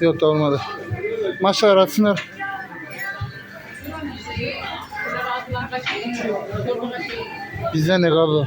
Yok da olmadı. Maçlar atsınlar. Bizden ne kablo?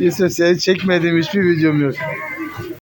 Yusuf seni çekmediğim hiçbir videom yok.